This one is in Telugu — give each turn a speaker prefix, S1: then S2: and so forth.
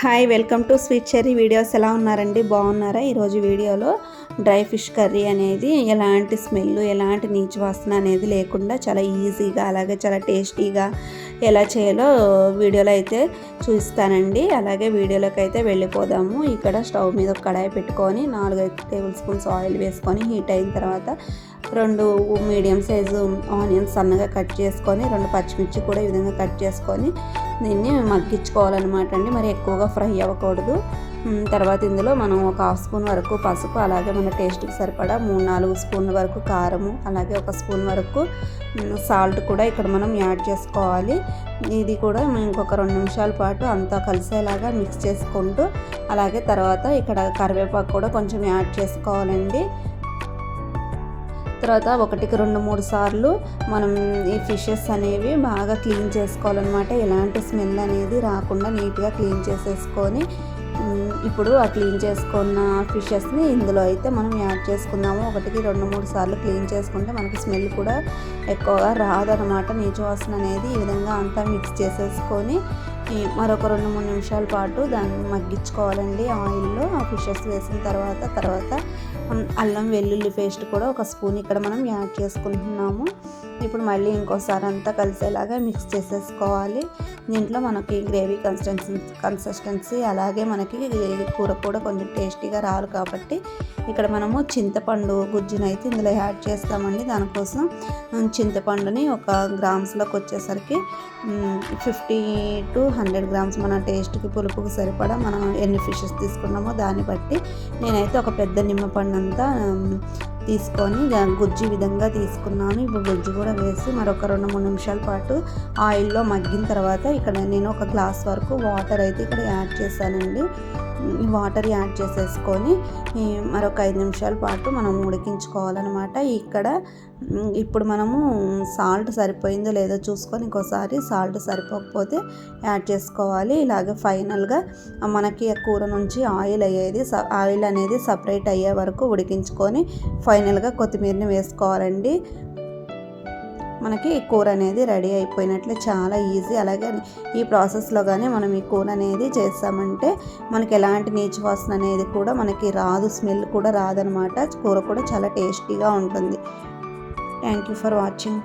S1: Hi welcome to sweet cherry videos. ఎలా ఉన్నారండి? బాగున్నారా? ఈరోజు వీడియోలో డ్రై ఫిష్ కర్రీ అనేది ఎలాంటి స్మెల్ ఎలాంటి నీచు వాసన అనేది లేకుండా చాలా ఈజీగా అలాగే చాలా టేస్టీగా ఎలా చేయాలో వీడియోలో అయితే చూస్తానండి. అలాగే వీడియోలోకి అయితే వెళ్ళిపోదాము. ఇక్కడ స్టవ్ మీద ఒక కడాయి పెట్టుకొని నాలుగు టేబుల్ స్పూన్స్ ఆయిల్ వేసుకొని హీట్ అయిన తర్వాత రెండు మీడియం సైజు ఆనియన్స్ సన్నగా కట్ చేసుకొని రెండు పచ్చిమిర్చి కూడా ఈ విధంగా కట్ చేసుకొని దీన్ని మగ్గించుకోవాలన్నమాట అండి. మరి ఎక్కువగా ఫ్రై అవ్వకూడదు. తర్వాత ఇందులో మనం ఒక హాఫ్ స్పూన్ వరకు పసుపు అలాగే మన టేస్ట్కి సరిపడా మూడు నాలుగు స్పూన్ల వరకు కారము అలాగే ఒక స్పూన్ వరకు సాల్ట్ కూడా ఇక్కడ మనం యాడ్ చేసుకోవాలి. ఇది కూడా ఇంకొక రెండు నిమిషాల పాటు అంతా కలిసేలాగా మిక్స్ చేసుకుంటూ అలాగే తర్వాత ఇక్కడ కరివేపాకు కూడా కొంచెం యాడ్ చేసుకోవాలండి. తర్వాత ఒకటికి రెండు మూడు సార్లు మనం ఈ ఫిషెస్ అనేవి బాగా క్లీన్ చేసుకోవాలన్నమాట. ఎలాంటి స్మెల్ అనేది రాకుండా నీట్గా క్లీన్ చేసేసుకొని ఇప్పుడు ఆ క్లీన్ చేసుకున్న ఫిషెస్ని ఇందులో అయితే మనం యాడ్ చేసుకుందాము. ఒకటికి రెండు మూడు సార్లు క్లీన్ చేసుకుంటే మనకి స్మెల్ కూడా ఎక్కువగా రాదనమాట నీచు వాసన అనేది ఈ విధంగా అంతా మిక్స్ చేసేసుకొని మరొక రెండు మూడు నిమిషాల పాటు దాన్ని మగ్గించుకోవాలండి. ఆయిల్లో ఆ ఫిషెస్ వేసిన తర్వాత తర్వాత అల్లం వెల్లుల్లి పేస్ట్ కూడా ఒక స్పూన్ ఇక్కడ మనం యాడ్ చేసుకుంటున్నాము. ఇప్పుడు మళ్ళీ ఇంకోసారి అంతా కలిసేలాగా మిక్స్ చేసేసుకోవాలి. దీంట్లో మనకి గ్రేవీ కన్సిస్టెన్సీ కన్సిస్టెన్సీ అలాగే మనకి కూర కూడా కొంచెం టేస్టీగా రాదు కాబట్టి ఇక్కడ మనము చింతపండు గుజ్జునైతే ఇందులో యాడ్ చేస్తామండి. దానికోసం చింతపండుని ఒక గ్రామ్స్లోకి వచ్చేసరికి ఫిఫ్టీ టు హండ్రెడ్ గ్రామ్స్ మన టేస్ట్కి పులుపుకి సరిపడా మనం ఎన్ని ఫిషెస్ తీసుకున్నామో దాన్ని బట్టి నేనైతే ఒక పెద్ద నిమ్మపండు అంతా తీసుకొని గుజ్జు విధంగా తీసుకున్నాను. ఇప్పుడు గుజ్జు కూడా వేసి మరొక రెండు మూడు నిమిషాల పాటు ఆయిల్లో మగ్గిన తర్వాత ఇక్కడ నేను ఒక గ్లాస్ వరకు వాటర్ అయితే ఇక్కడ యాడ్ చేశానండి. వాటర్ యాడ్ చేసేసుకొని మరొక ఐదు నిమిషాల పాటు మనం ఉడికించుకోవాలన్నమాట. ఇక్కడ ఇప్పుడు మనము సాల్ట్ సరిపోయిందో లేదో చూసుకొని ఇంకోసారి సాల్ట్ సరిపోకపోతే యాడ్ చేసుకోవాలి. ఇలాగే ఫైనల్గా మనకి కూర నుంచి ఆయిల్ అయ్యేది ఆయిల్ అనేది సపరేట్ అయ్యే వరకు ఉడికించుకొని ఫైనల్గా కొత్తిమీరని వేసుకోవాలండి. మనకి కూర అనేది రెడీ అయిపోయినట్లే చాలా ఈజీ. అలాగే ఈ ప్రాసెస్లో కానీ మనం ఈ కూర అనేది చేస్తామంటే మనకి ఎలాంటి నీచు వాసన అనేది కూడా మనకి రాదు స్మెల్ కూడా రాదనమాట. కూర కూడా చాలా టేస్టీగా ఉంటుంది. Thank you for watching.